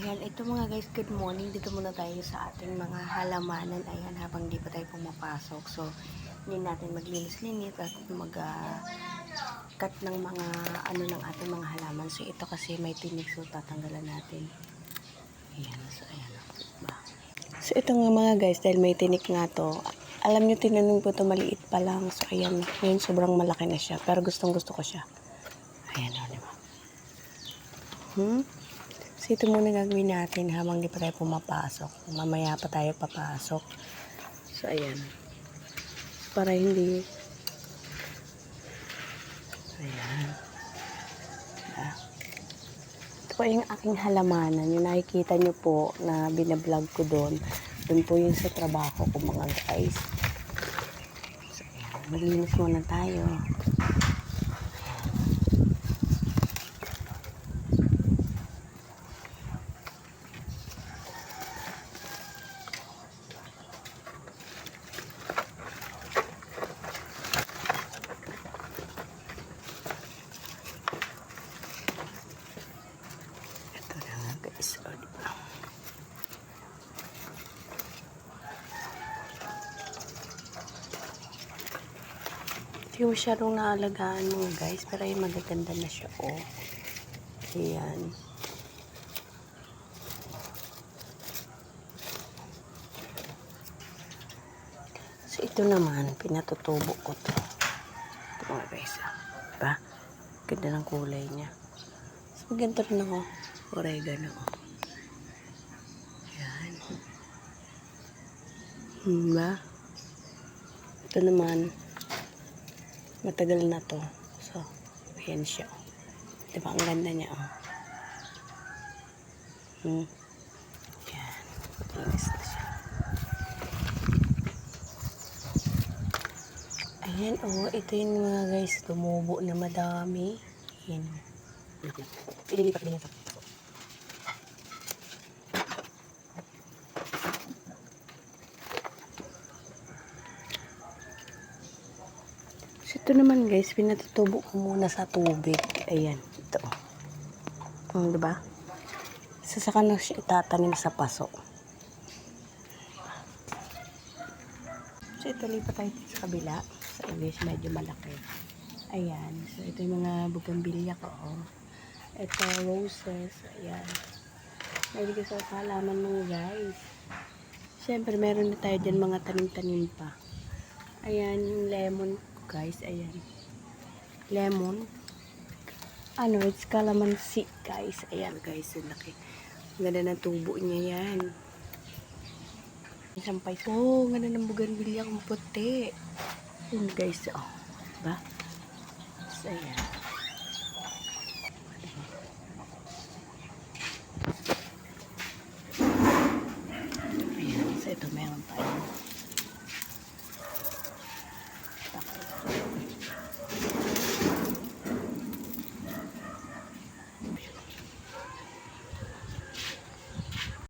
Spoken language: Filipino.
Ayan, ito mga guys, good morning. Dito muna tayo sa ating mga halamanan. Ayan, habang di pa tayo pumapasok. So, hindi natin maglinis-linis at mag cut ng mga ano ng ating mga halaman. So, ito kasi may tinik. So, tatanggalan natin. Ayan, so ayan. Ba? So, ito nga mga guys, dahil may tinik nga to, alam nyo, tinanong ko to maliit pa lang. So, ayan, ngayon sobrang malaki na siya. Pero gustong gusto ko siya. Ayan, o, diba? Hmm? Ito muna gagawin natin habang di pa tayo pumapasok. Mamaya pa tayo papasok. So, ayan. Para hindi... Ayan. Ah. Ito po yung aking halamanan. Yung nakikita nyo po na binablog ko doon. Doon po yung sa trabaho ko mga guys. So, ayan. Maglinis muna tayo. Guys. O, diba? Ito yung masyadong naalagaan mga guys. Pero ay magaganda na siya. O. Ayan. So ito naman, pinatutubo ko to. Ito mga guys. ah. Diba? Ganda ng kulay niya. So, ganito rin ako. Oregano. Yan. Hmm, ba? Ito naman, matagal na to. So, ayan siya. Diba, ang ganda niya, oh. Hmm. Yan. Matinis na siya. Ayan, oh. Ito yung mga guys, tumubo na madami. Ayan. Ililipat din ito. Ito naman guys, pinatutubo ko muna sa tubig. Ayan, ito. Hmm, diba? Sasaka na siya itatanim sa paso. So, ito lipat tayo sa kabila. Sa English, medyo malaki. Ayan. So, ito yung mga bugambilya ko. Oh. Ito, roses. Ayan. Mahilig ko sa halaman mga guys. Siyempre, meron na tayo dyan mga tanim-tanim pa. Ayan, yung lemon guys. Ayan. Lemon. Ano, it's calamansi guys. Ayan guys, yung laki. Ganda ng tubo niya yan. Isang paiso. Oh, ganda ng buganbilya kung puti. Ayan guys, oh. Diba? So, ayan. Ayan, so ito meron tayo.